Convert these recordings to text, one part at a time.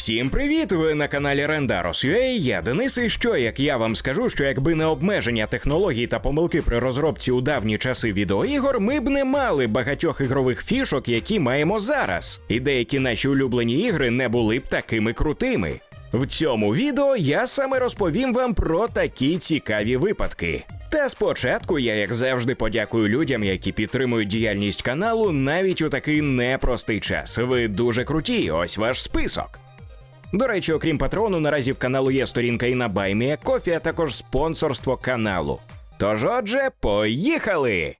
Всім привіт! Ви на каналі Rendaros.ua, Я Денис. І що як я вам скажу, що якби не обмеження технологій та помилки при розробці у давні часи відеоігор, ми б не мали багатьох ігрових фішок, які маємо зараз. І деякі наші улюблені ігри не були б такими крутими. В цьому відео я саме розповім вам про такі цікаві випадки. Та спочатку я, як завжди, подякую людям, які підтримують діяльність каналу навіть у такий непростий час. Ви дуже круті, ось ваш список. До речі, окрім патрону, наразі в каналу є сторінка і на Баймія Кофі, а також спонсорство каналу. Тож, отже, поїхали!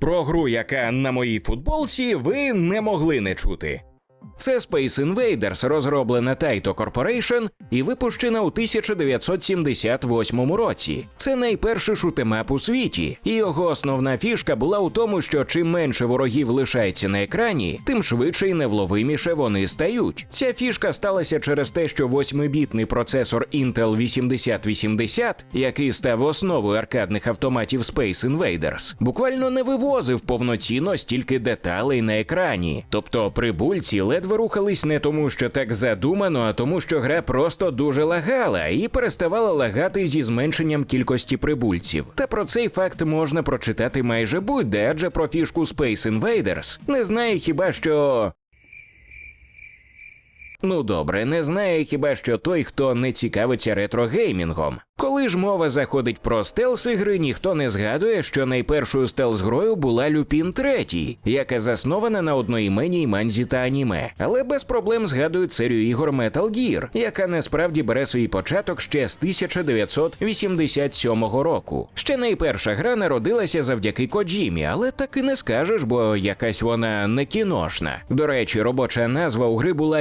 Про гру, яка на моїй футболці, ви не могли не чути. Це Space Invaders, розроблена Taito Corporation і випущена у 1978 році. Це найперший шутемап у світі, і його основна фішка була у тому, що чим менше ворогів лишається на екрані, тим швидше і невловиміше вони стають. Ця фішка сталася через те, що 8-бітний процесор Intel 8080, який став основою аркадних автоматів Space Invaders, буквально не вивозив повноцінно стільки деталей на екрані. Тобто прибульці ледве рухались не тому, що так задумано, а тому, що гра просто дуже лагала і переставала лагати зі зменшенням кількості прибульців. Та про цей факт можна прочитати майже будь-де, адже про фішку Space Invaders не знає хіба що. Ну добре, не знає хіба що той, хто не цікавиться ретрогеймінгом. Коли ж мова заходить про стелс ігри, ніхто не згадує, що найпершою стелс-грою була Люпін 3, яка заснована на одноіменній манзі та аніме, але без проблем згадують серію ігор Metal Gear, яка насправді бере свій початок ще з 1987 року. Ще найперша гра народилася завдяки Коджімі, але так і не скажеш, бо якась вона не кіношна. До речі, робоча назва у гри була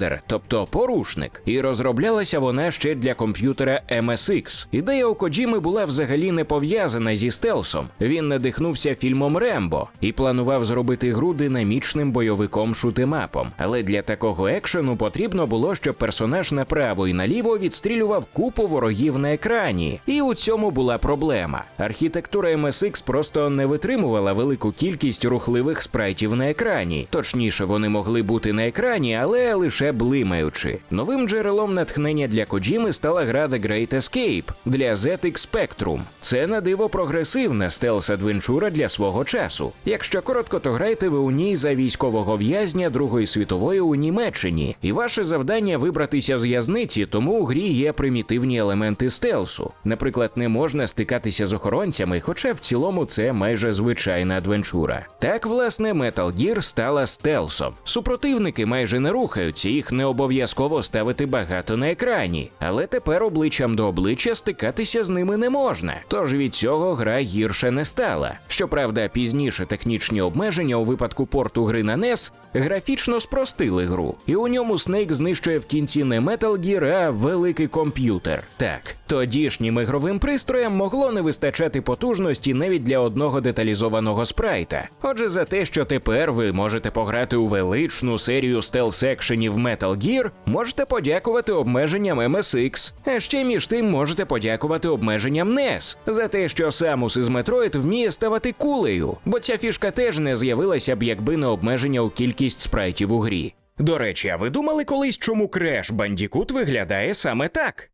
інтрудер, тобто порушник, і розроблялася вона ще для комп'ютера MSX. Ідея у Коджіми була взагалі не пов'язана зі стелсом. Він надихнувся фільмом Рембо і планував зробити гру динамічним бойовиком шутемапом. Але для такого екшену потрібно було, щоб персонаж направо і наліво відстрілював купу ворогів на екрані. І у цьому була проблема. Архітектура MSX просто не витримувала велику кількість рухливих спрайтів на екрані. Точніше, вони могли бути на екрані, але лише блимаючи. Новим джерелом натхнення для Коджіми стала гра The Great Escape для ZX Spectrum. Це на диво прогресивна стелс-адвенчура для свого часу. Якщо коротко, то граєте ви у ній за військового в'язня Другої світової у Німеччині, і ваше завдання вибратися з в'язниці, тому у грі є примітивні елементи стелсу. Наприклад, не можна стикатися з охоронцями, хоча в цілому це майже звичайна адвенчура. Так, власне, Metal Gear стала стелсом. Супротивники майже не рухаються, їх не обов'язково ставити багато на екрані, але тепер обличчям до обличчя стикатися з ними не можна. Тож від цього гра гірше не стала. Щоправда, пізніше технічні обмеження у випадку порту гри на NES графічно спростили гру, і у ньому Снейк знищує в кінці не Metal Gear, а великий комп'ютер. Так, тодішнім ігровим пристроям могло не вистачати потужності навіть для одного деталізованого спрайта. Отже, за те, що тепер ви можете пограти у величну серію стелс-екшенів Metal Gear, можете подякувати обмеженням MSX. А ще між тим можете подякувати обмеженням NES за те, що Самус із Metroid вміє ставати кулею, бо ця фішка теж не з'явилася б, якби не обмеження у кількість спрайтів у грі. До речі, а ви думали колись, чому Crash Bandicoot виглядає саме так?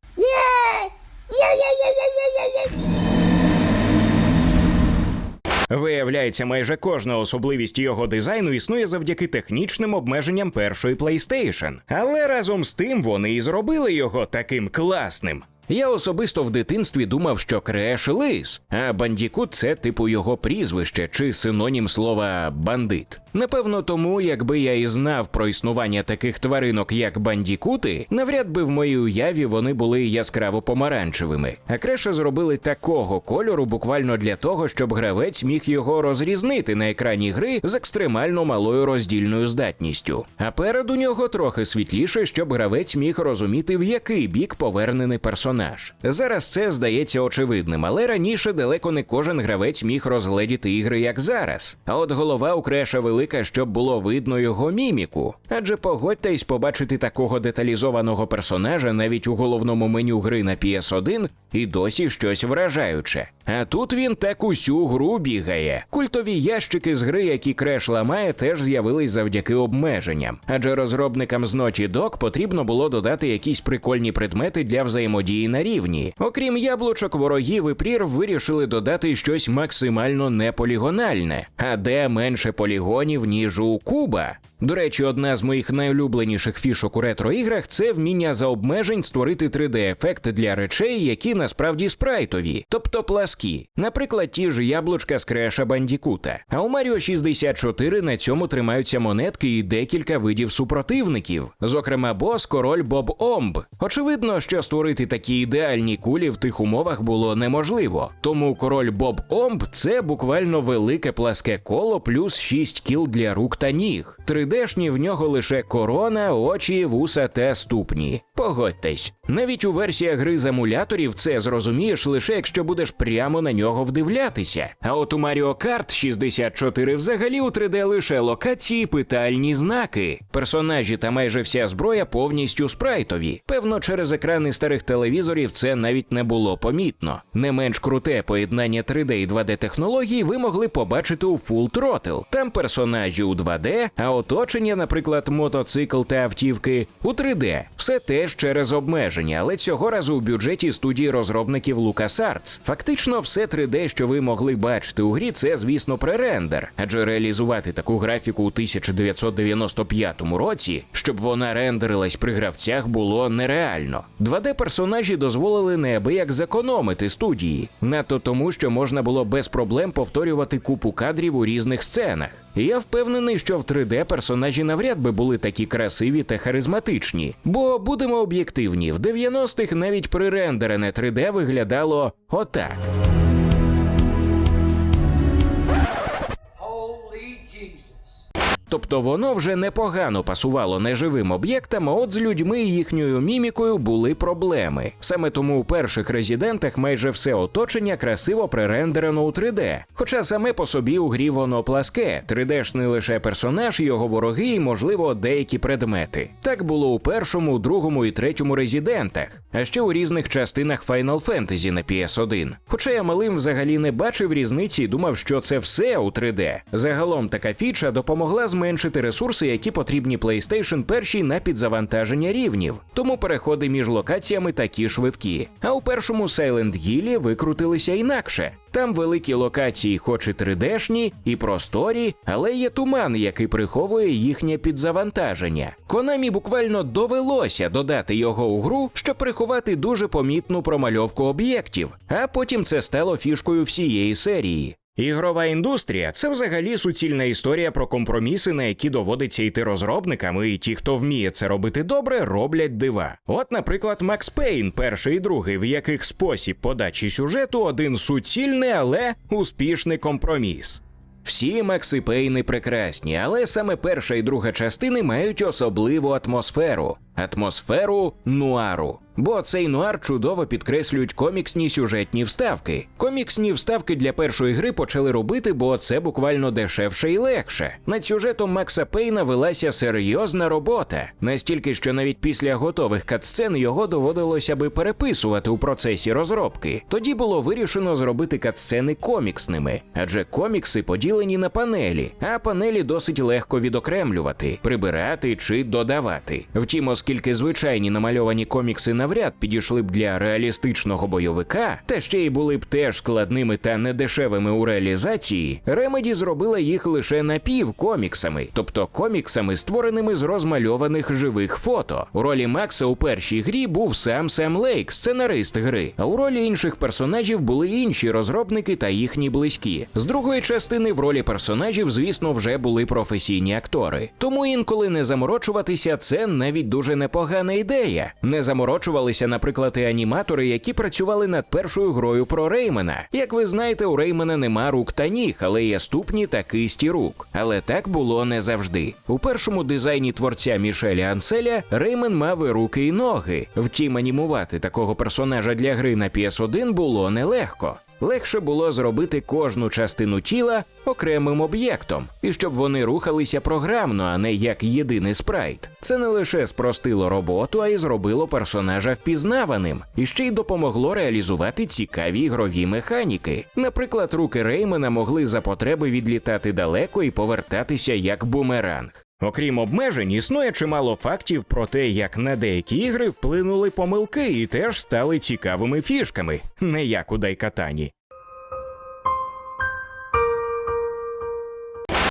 Виявляється, майже кожна особливість його дизайну існує завдяки технічним обмеженням першої PlayStation. Але разом з тим вони і зробили його таким класним. Я особисто в дитинстві думав, що Креш лис, а бандікут це типу його прізвище чи синонім слова бандит. Напевно, тому, якби я і знав про існування таких тваринок, як бандікути, навряд би в моїй уяві вони були яскраво помаранчевими. А Креша зробили такого кольору буквально для того, щоб гравець міг його розрізнити на екрані гри з екстремально малою роздільною здатністю. А перед у нього трохи світліше, щоб гравець міг розуміти, в який бік повернений персонаж. Персонаж. Зараз це здається очевидним, але раніше далеко не кожен гравець міг розгледіти ігри як зараз. А от голова у Креша велика, щоб було видно його міміку. Адже погодьтесь побачити такого деталізованого персонажа навіть у головному меню гри на PS1 і досі щось вражаюче. А тут він так усю гру бігає. Культові ящики з гри, які Креш ламає, теж з'явились завдяки обмеженням. Адже розробникам з Naughty Dog потрібно було додати якісь прикольні предмети для взаємодії на рівні. Окрім яблучок, ворогів і прірв вирішили додати щось максимально неполігональне, а де менше полігонів, ніж у Куба. До речі, одна з моїх найулюбленіших фішок у ретро-іграх це вміння за обмежень створити 3D-ефект для речей, які насправді спрайтові, тобто пласкі. Наприклад, ті ж яблучка з креша Бандікута. А у Маріо 64 на цьому тримаються монетки і декілька видів супротивників, зокрема бос, король Боб Омб. Очевидно, що створити такі ідеальні кулі в тих умовах було неможливо. Тому король Боб Омб це буквально велике пласке коло плюс 6 кіл для рук та ніг. 3D-шні в нього лише корона, очі, вуса та ступні. Погодьтесь, навіть у версіях гри з емуляторів це зрозумієш лише якщо будеш прямо на нього вдивлятися. А от у Mario Kart 64 взагалі у 3D лише локації, питальні знаки. Персонажі та майже вся зброя повністю спрайтові. Певно, через екрани старих телевізорів це навіть не було помітно. Не менш круте поєднання 3D і 2D технологій ви могли побачити у Full Throttle. Там персонажі у 2D, а оточення, наприклад, мотоцикл та автівки у 3D. Все теж через обмеження, але цього разу у бюджеті студії розробників LucasArts. Фактично, все 3D, що ви могли бачити у грі, це, звісно, пререндер, адже реалізувати таку графіку у 1995 році, щоб вона рендерилась при гравцях, було нереально. 2D-персонажі дозволили неабияк зекономити студії, надто тому, що можна було без проблем повторювати купу кадрів у різних сценах. Я впевнений, що в 3D персонажі навряд би були такі красиві та харизматичні. Бо будемо об'єктивні, в 90-х навіть прирендерене 3D виглядало отак. Тобто воно вже непогано пасувало неживим об'єктам, а от з людьми і їхньою мімікою були проблеми. Саме тому у перших резидентах майже все оточення красиво пререндерено у 3D. Хоча саме по собі у грі воно пласке, 3D-шний лише персонаж, його вороги і, можливо, деякі предмети. Так було у першому, другому і третьому резидентах, а ще у різних частинах Final Fantasy на PS1. Хоча я малим взагалі не бачив різниці і думав, що це все у 3D. Загалом така фіча допомогла зменшити ресурси, які потрібні PlayStation першій на підзавантаження рівнів, тому переходи між локаціями такі швидкі. А у першому Silent Hill викрутилися інакше. Там великі локації, хоч і 3D-шні, і просторі, але є туман, який приховує їхнє підзавантаження. Конамі буквально довелося додати його у гру, щоб приховати дуже помітну промальовку об'єктів, а потім це стало фішкою всієї серії. Ігрова індустрія це взагалі суцільна історія про компроміси, на які доводиться йти розробникам, і ті, хто вміє це робити добре, роблять дива. От, наприклад, Макс Пейн, перший і другий, в яких спосіб подачі сюжету один суцільний, але успішний компроміс. Всі Макси Пейни прекрасні, але саме перша і друга частини мають особливу атмосферу атмосферу нуару. Бо цей нуар чудово підкреслюють коміксні сюжетні вставки. Коміксні вставки для першої гри почали робити, бо це буквально дешевше і легше. Над сюжетом Макса Пейна велася серйозна робота, настільки, що навіть після готових катсцен його доводилося би переписувати у процесі розробки. Тоді було вирішено зробити катсцени коміксними, адже комікси поділені на панелі, а панелі досить легко відокремлювати, прибирати чи додавати. Втім, оскільки звичайні намальовані комікси навряд підійшли б для реалістичного бойовика, та ще й були б теж складними та недешевими у реалізації, Ремеді зробила їх лише напівкоміксами, тобто коміксами, створеними з розмальованих живих фото. У ролі Макса у першій грі був сам Сем Лейк, сценарист гри, а у ролі інших персонажів були інші розробники та їхні близькі. З другої частини в ролі персонажів, звісно, вже були професійні актори. Тому інколи не заморочуватися це навіть дуже непогана ідея. Не заморочуватися знайомлювалися, наприклад, і аніматори, які працювали над першою грою про Реймена. Як ви знаєте, у Реймена нема рук та ніг, але є ступні та кисті рук. Але так було не завжди. У першому дизайні творця Мішеля Анселя Реймен мав і руки і ноги. Втім, анімувати такого персонажа для гри на PS1 було нелегко. Легше було зробити кожну частину тіла окремим об'єктом, і щоб вони рухалися програмно, а не як єдиний спрайт. Це не лише спростило роботу, а й зробило персонажа впізнаваним, і ще й допомогло реалізувати цікаві ігрові механіки. Наприклад, руки Реймена могли за потреби відлітати далеко і повертатися як бумеранг. Окрім обмежень, існує чимало фактів про те, як на деякі ігри вплинули помилки і теж стали цікавими фішками, не як у Дайкатані.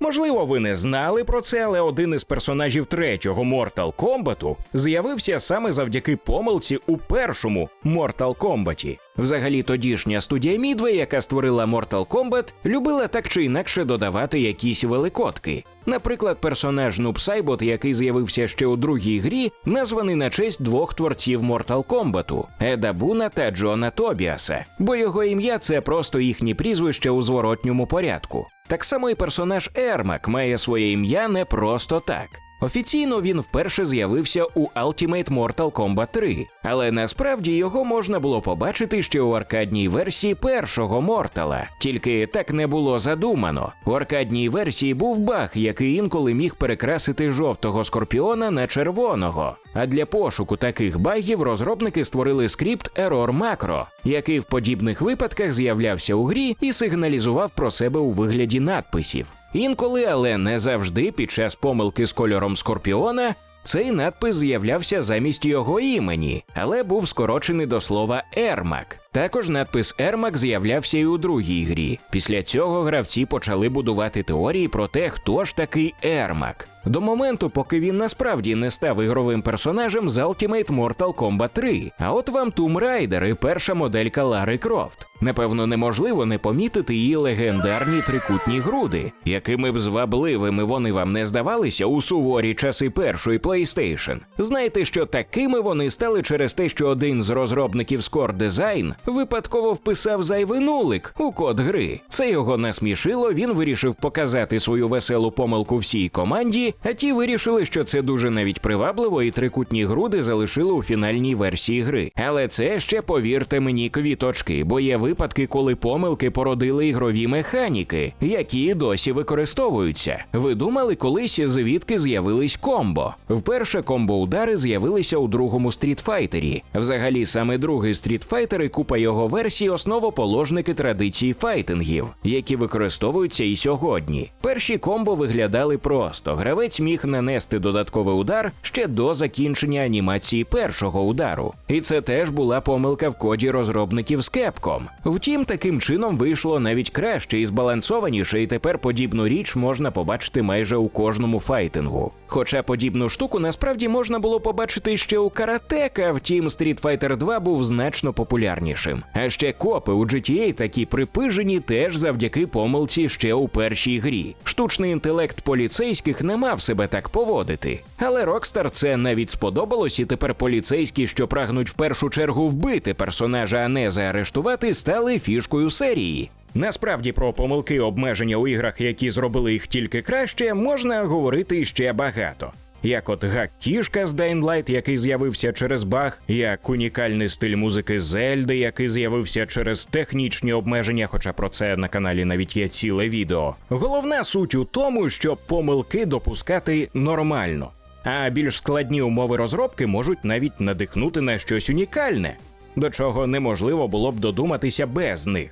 Можливо, ви не знали про це, але один із персонажів третього Mortal Kombat з'явився саме завдяки помилці у першому Mortal Kombat. Взагалі, тодішня студія Midway, яка створила Mortal Kombat, любила так чи інакше додавати якісь великодки. Наприклад, персонаж Нуб Сайбот, який з'явився ще у другій грі, названий на честь двох творців Mortal Kombat – Еда Буна та Джона Тобіаса, бо його ім'я це просто їхні прізвища у зворотньому порядку. Так само і персонаж Ермак має своє ім'я не просто так. Офіційно він вперше з'явився у Ultimate Mortal Kombat 3, але насправді його можна було побачити ще у аркадній версії першого Мортала, тільки так не було задумано. У аркадній версії був баг, який інколи міг перекрасити жовтого скорпіона на червоного. А для пошуку таких багів розробники створили скрипт Error Macro, який в подібних випадках з'являвся у грі і сигналізував про себе у вигляді надписів. Інколи, але не завжди, під час помилки з кольором скорпіона, цей надпис з'являвся замість його імені, але був скорочений до слова Ермак. Також надпис Ермак з'являвся і у другій грі. Після цього гравці почали будувати теорії про те, хто ж такий Ермак. До моменту, поки він насправді не став ігровим персонажем з Ultimate Mortal Kombat 3. А от вам Tomb Raider і перша моделька Лари Крофт. Напевно, неможливо не помітити її легендарні трикутні груди, якими б звабливими вони вам не здавалися у суворі часи першої PlayStation. Знаєте, що такими вони стали через те, що один з розробників Score Design випадково вписав зайвий нулик у код гри. Це його насмішило. Він вирішив показати свою веселу помилку всій команді, а ті вирішили, що це дуже навіть привабливо, і трикутні груди залишили у фінальній версії гри. Але це ще повірте мені квіточки, бо є випадки, коли помилки породили ігрові механіки, які досі використовуються. Ви думали, колись звідки з'явились комбо? Вперше комбо-удари з'явилися у другому стрітфайтері. Взагалі, саме другий стрітфайтер і купа його версій основоположники традицій файтингів, які використовуються і сьогодні. Перші комбо виглядали просто. Гравець міг нанести додатковий удар ще до закінчення анімації першого удару. І це теж була помилка в коді розробників з Capcom. Втім, таким чином вийшло навіть краще і збалансованіше, і тепер подібну річ можна побачити майже у кожному файтингу. Хоча подібну штуку насправді можна було побачити ще у каратека, втім Street Fighter 2 був значно популярнішим. А ще копи у GTA такі припижені теж завдяки помилці ще у першій грі. Штучний інтелект поліцейських не мав себе так поводити. Але Рокстар це навіть сподобалось, і тепер поліцейські, що прагнуть в першу чергу вбити персонажа, а не заарештувати, стали фішкою серії. Насправді про помилки обмеження у іграх, які зробили їх тільки краще, можна говорити ще багато. Як от гак кішка з Light, який з'явився через баг, як унікальний стиль музики Зельди, який з'явився через технічні обмеження, хоча про це на каналі навіть є ціле відео. Головна суть у тому, щоб помилки допускати нормально. А більш складні умови розробки можуть навіть надихнути на щось унікальне, до чого неможливо було б додуматися без них.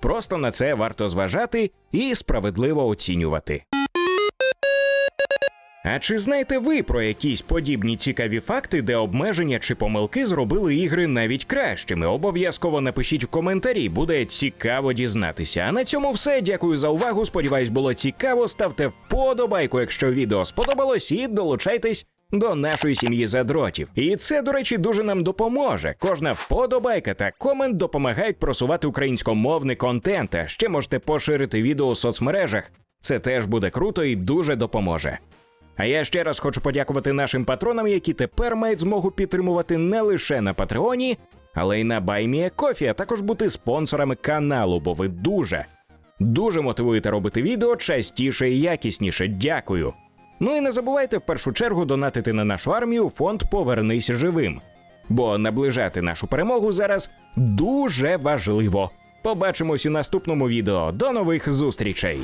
Просто на це варто зважати і справедливо оцінювати. А чи знаєте ви про якісь подібні цікаві факти, де обмеження чи помилки зробили ігри навіть кращими? Обов'язково напишіть в коментарі, буде цікаво дізнатися. А на цьому все. Дякую за увагу. Сподіваюсь, було цікаво. Ставте вподобайку, якщо відео сподобалось, і долучайтесь до нашої сім'ї задротів. І це, до речі, дуже нам допоможе. Кожна вподобайка та комент допомагають просувати українськомовний контент. А ще можете поширити відео у соцмережах. Це теж буде круто і дуже допоможе. А я ще раз хочу подякувати нашим патронам, які тепер мають змогу підтримувати не лише на Патреоні, але й на Баймія Кофі, а також бути спонсорами каналу, бо ви дуже, дуже мотивуєте робити відео частіше і якісніше. Дякую. Ну і не забувайте в першу чергу донатити на нашу армію фонд Повернись живим. Бо наближати нашу перемогу зараз дуже важливо. Побачимось у наступному відео. До нових зустрічей!